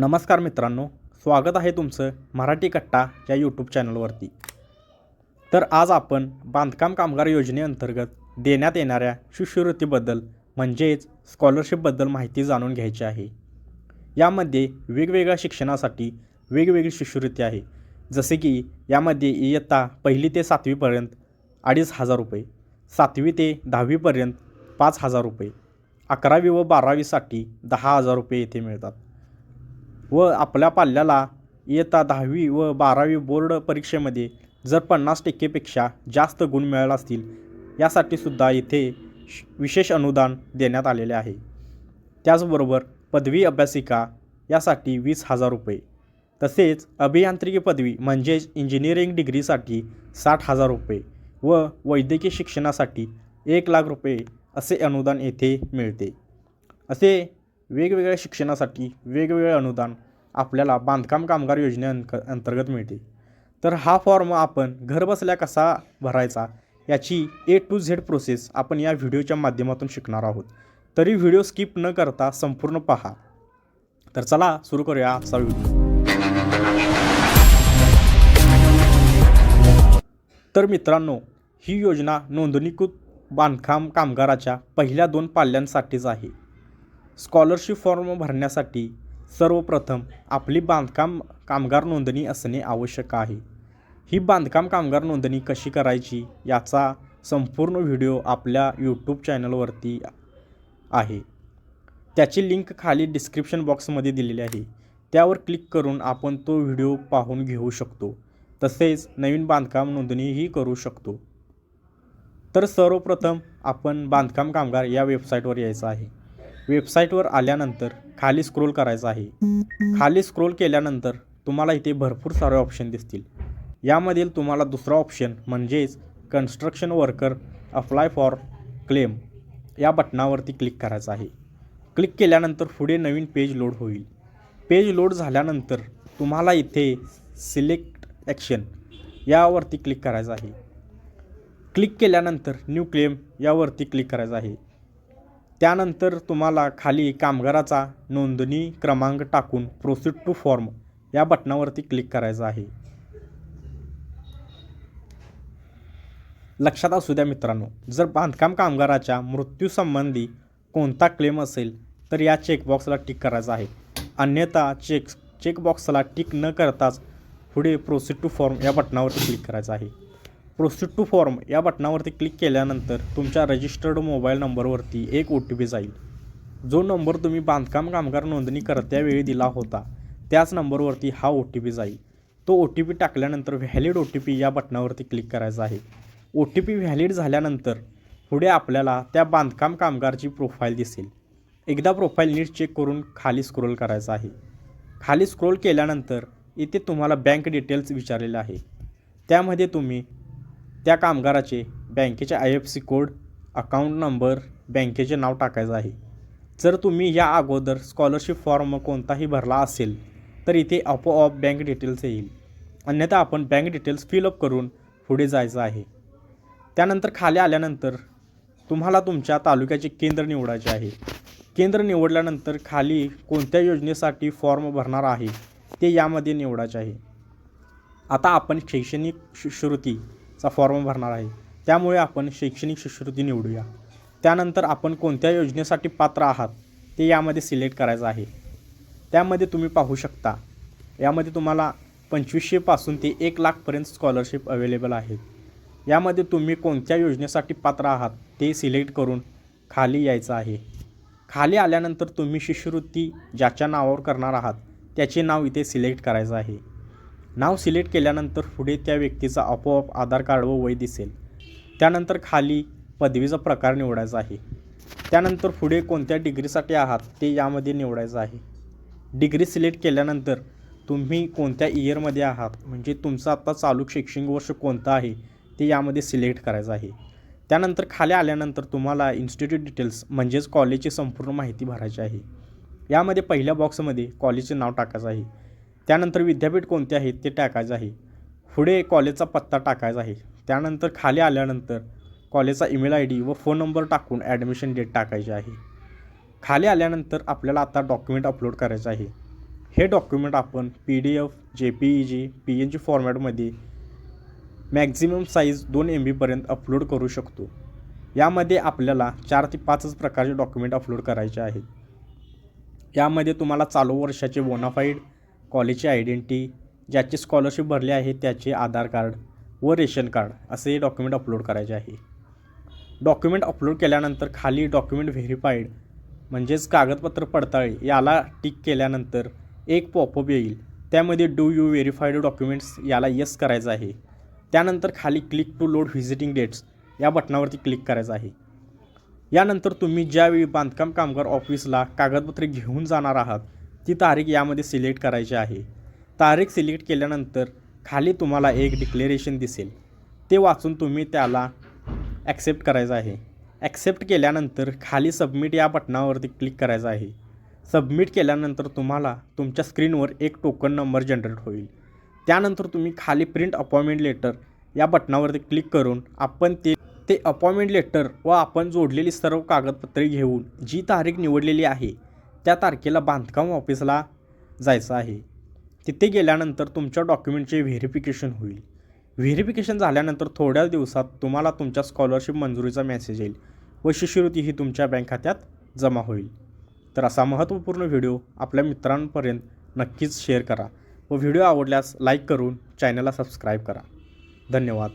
नमस्कार मित्रांनो स्वागत आहे तुमचं मराठी कट्टा या यूट्यूब चॅनलवरती. तर आज आपण बांधकाम कामगार योजनेअंतर्गत देण्यात येणाऱ्या शिष्यवृत्तीबद्दल म्हणजेच स्कॉलरशिपबद्दल माहिती जाणून घ्यायची आहे. यामध्ये वेगवेगळ्या शिक्षणासाठी वेगवेगळी शिष्यवृत्ती आहे. जसे की यामध्ये इयत्ता पहिली ते सातवीपर्यंत अडीच हजार रुपये सातवी ते दहावीपर्यंत पाच हजार रुपये अकरावी व बारावीसाठी दहा हजार रुपये येथे मिळतात. व आपल्या पाल्याला इयत्ता दहावी व बारावी बोर्ड परीक्षेमध्ये जर पन्नास टक्केपेक्षा जास्त गुण मिळाला असतील यासाठी सुद्धा इथे श- विशेष अनुदान देण्यात आलेले आहे. त्याचबरोबर पदवी अभ्यासिका यासाठी वीस हजार रुपये. तसेच अभियांत्रिकी पदवी म्हणजेच इंजिनिअरिंग डिग्रीसाठी साठ हजार रुपये व वैद्यकीय शिक्षणासाठी एक लाख रुपये असे अनुदान येथे मिळते. असे वेगवेगळ्या शिक्षणासाठी वेगवेगळे अनुदान आपल्याला बांधकाम कामगार योजने अंतर्गत मिळते तर हा फॉर्म आपण घरबसल्या कसा भरायचा याची ए टू झेड प्रोसेस आपण या व्हिडिओच्या माध्यमातून शिकणार आहोत. तरी व्हिडिओ स्किप न करता संपूर्ण पहा. तर चला सुरू करूया आजचा व्हिडिओ. तर मित्रांनो ही योजना नोंदणीकृत बांधकाम कामगाराच्या पहिल्या दोन पाल्यांसाठीच आहे. स्कॉलरशिप फॉर्म भरण्यासाठी सर्वप्रथम आपली बांधकाम कामगार नोंदणी असणे आवश्यक आहे. ही बांधकाम कामगार नोंदणी कशी करायची याचा संपूर्ण व्हिडिओ आपल्या यूट्यूब चॅनलवरती आहे. त्याची लिंक खाली डिस्क्रिप्शन बॉक्समध्ये दिलेली आहे. त्यावर क्लिक करून आपण तो व्हिडिओ पाहून घेऊ शकतो. तसेच नवीन बांधकाम नोंदणीही करू शकतो. तर सर्वप्रथम आपण बांधकाम कामगार या वेबसाईटवर यायचं आहे. वेबसाईटवर आल्यानंतर खाली स्क्रोल करायचं आहे. खाली स्क्रोल केल्यानंतर तुम्हाला इथे भरपूर सारे ऑप्शन दिसतील. यामधील तुम्हाला दुसरा ऑप्शन म्हणजेच construction worker apply for claim या बटनावरती क्लिक करायचं आहे. क्लिक केल्यानंतर पुढे नवीन पेज लोड होईल. पेज लोड झाल्यानंतर तुम्हाला इथे सिलेक्ट ॲक्शन यावरती क्लिक करायचं आहे. क्लिक केल्यानंतर न्यू क्लेम यावरती क्लिक करायचं आहे. त्यानंतर तुम्हाला खाली कामगाराचा नोंदणी क्रमांक टाकून प्रोसीड टू फॉर्म या बटनावरती क्लिक करायचं आहे. लक्षात असू द्या मित्रांनो जर बांधकाम कामगाराच्या मृत्यूसंबंधी कोणता क्लेम असेल तर या चेकबॉक्सला टिक करायचा आहे. अन्यथा चेक चेकबॉक्सला टिक न करताच पुढे प्रोसीड टू फॉर्म या बटनावरती क्लिक करायचं आहे. प्रोसीड टू फॉर्म या बटनावरती क्लिक केल्यानंतर तुमच्या रजिस्टर्ड मोबाईल नंबरवरती एक ओ टी पी जाईल. जो नंबर तुम्ही बांधकाम कामगार नोंदणी करत्यावेळी दिला होता त्याच नंबरवरती हा ओ टी पी जाईल. तो ओ टी पी टाकल्यानंतर व्हॅलिड ओ टी पी या बटनावरती क्लिक करायचा आहे. ओ टी पी व्हॅलिड झाल्यानंतर पुढे आपल्याला त्या बांधकाम कामगारची प्रोफाईल दिसेल. एकदा प्रोफाईल नीट चेक करून खाली स्क्रोल करायचा आहे. खाली स्क्रोल केल्यानंतर इथे तुम्हाला बँक डिटेल्स विचारलेले आहे. त्यामध्ये तुम्ही त्या कामगाराचे बँकेचे I F C code account number बँकेचे नाव टाकायचं आहे. जर तुम्ही या अगोदर स्कॉलरशिप फॉर्म कोणताही भरला असेल तर इथे आपोआप बँक डिटेल्स येईल. अन्यथा आपण बँक डिटेल्स फिलअप करून पुढे जायचं आहे. त्यानंतर खाली आल्यानंतर तुम्हाला तुमच्या तालुक्याचे केंद्र निवडायचे आहे. केंद्र निवडल्यानंतर खाली कोणत्या योजनेसाठी फॉर्म भरणार आहे ते यामध्ये निवडायचे आहे. आता आपण शैक्षणिक चा फॉर्म भरणार आहे. त्यामुळे आपण शैक्षणिक शिष्यवृत्ती निवडूया. त्यानंतर आपण कोणत्या योजनेसाठी पात्र आहात ते यामध्ये सिलेक्ट करायचं आहे. त्यामध्ये तुम्ही पाहू शकता यामध्ये तुम्हाला पंचवीसशेपासून ते एक लाखपर्यंत स्कॉलरशिप अवेलेबल आहेत यामध्ये तुम्ही कोणत्या योजनेसाठी पात्र आहात ते सिलेक्ट करून खाली यायचं आहे. खाली आल्यानंतर तुम्ही शिष्यवृत्ती ज्याच्या नावावर करणार आहात त्याचे नाव इथे सिलेक्ट करायचं आहे. नाव सिलेक्ट केल्यानंतर पुढे त्या व्यक्तीचा आपोआप आधार कार्ड व वय दिसेल. त्यानंतर खाली पदवीचा प्रकार निवडायचा आहे. त्यानंतर पुढे कोणत्या डिग्रीसाठी आहात ते यामध्ये निवडायचं आहे. डिग्री सिलेक्ट केल्यानंतर तुम्ही कोणत्या इयरमध्ये आहात म्हणजे तुमचं आत्ता चालू शैक्षणिक वर्ष कोणतं आहे ते यामध्ये सिलेक्ट करायचं आहे. त्यानंतर खाली आल्यानंतर तुम्हाला इन्स्टिट्यूट डिटेल्स म्हणजेच कॉलेजची संपूर्ण माहिती भरायची आहे. यामध्ये पहिल्या बॉक्समध्ये कॉलेजचे नाव टाकायचं आहे. त्यानंतर विद्यापीठ कोणते आहेत ते टाकायचं आहे. पुढे कॉलेजचा पत्ता टाकायचा आहे. त्यानंतर खाली आल्यानंतर कॉलेजचा ईमेल आय डी व फोन नंबर टाकून ॲडमिशन डेट टाकायची आहे. खाली आल्यानंतर आपल्याला आता डॉक्युमेंट अपलोड करायचं आहे. हे डॉक्युमेंट आपण P D F J P E G P N G फॉर्मॅटमध्ये मॅक्झिमम साईज दोन एम बीपर्यंत अपलोड करू शकतो. यामध्ये आपल्याला चार ते पाचच प्रकारचे डॉक्युमेंट अपलोड करायचे आहेत. यामध्ये तुम्हाला चालू वर्षाचे बोनाफाईड कॉलेजची आयडेंटिटी ज्याचे स्कॉलरशिप भरले आहे त्याचे आधार कार्ड व रेशन कार्ड असे डॉक्युमेंट अपलोड करायचे आहे. डॉक्युमेंट अपलोड केल्यानंतर खाली डॉक्युमेंट व्हेरीफाईड म्हणजेच कागदपत्र पडताळी याला टिक केल्यानंतर एक पॉपअप येईल. त्यामध्ये डू यू व्हेरीफाईड डॉक्युमेंट्स याला येस करायचं आहे. त्यानंतर खाली click to load visiting dates या बटनावरती क्लिक करायचं आहे. यानंतर तुम्ही ज्यावेळी बांधकाम कामगार ऑफिसला कागदपत्रे घेऊन जाणार आहात ती तारीख यामध्ये सिलेक्ट करायची आहे. तारीख सिलेक्ट केल्यानंतर खाली तुम्हाला एक डिक्लेरेशन दिसेल. ते वाचून तुम्ही त्याला ॲक्सेप्ट करायचं आहे. ॲक्सेप्ट केल्यानंतर खाली सबमिट या बटनावरती क्लिक करायचं आहे. सबमिट केल्यानंतर तुम्हाला तुमच्या स्क्रीनवर एक टोकन नंबर जनरेट होईल. त्यानंतर तुम्ही खाली प्रिंट अपॉइंटमेंट लेटर या बटनावरती क्लिक करून आपण ते ते अपॉइंटमेंट लेटर व आपण जोडलेली सर्व कागदपत्रे घेऊन जी तारीख निवडलेली आहे त्या तारखेला बांधकाम ऑफिसला जायचं आहे. तिथे गेल्यानंतर तुमच्या डॉक्युमेंटचे व्हेरिफिकेशन होईल. व्हेरिफिकेशन झाल्यानंतर थोड्याच दिवसात तुम्हाला तुमच्या स्कॉलरशिप मंजुरीचा मेसेज येईल व शिष्यवृत्ती ही तुमच्या बँक खात्यात जमा होईल. तर असा महत्त्वपूर्ण व्हिडिओ आपल्या मित्रांपर्यंत नक्कीच शेअर करा व व्हिडिओ आवडल्यास लाईक करून चॅनलला सबस्क्राईब करा. धन्यवाद.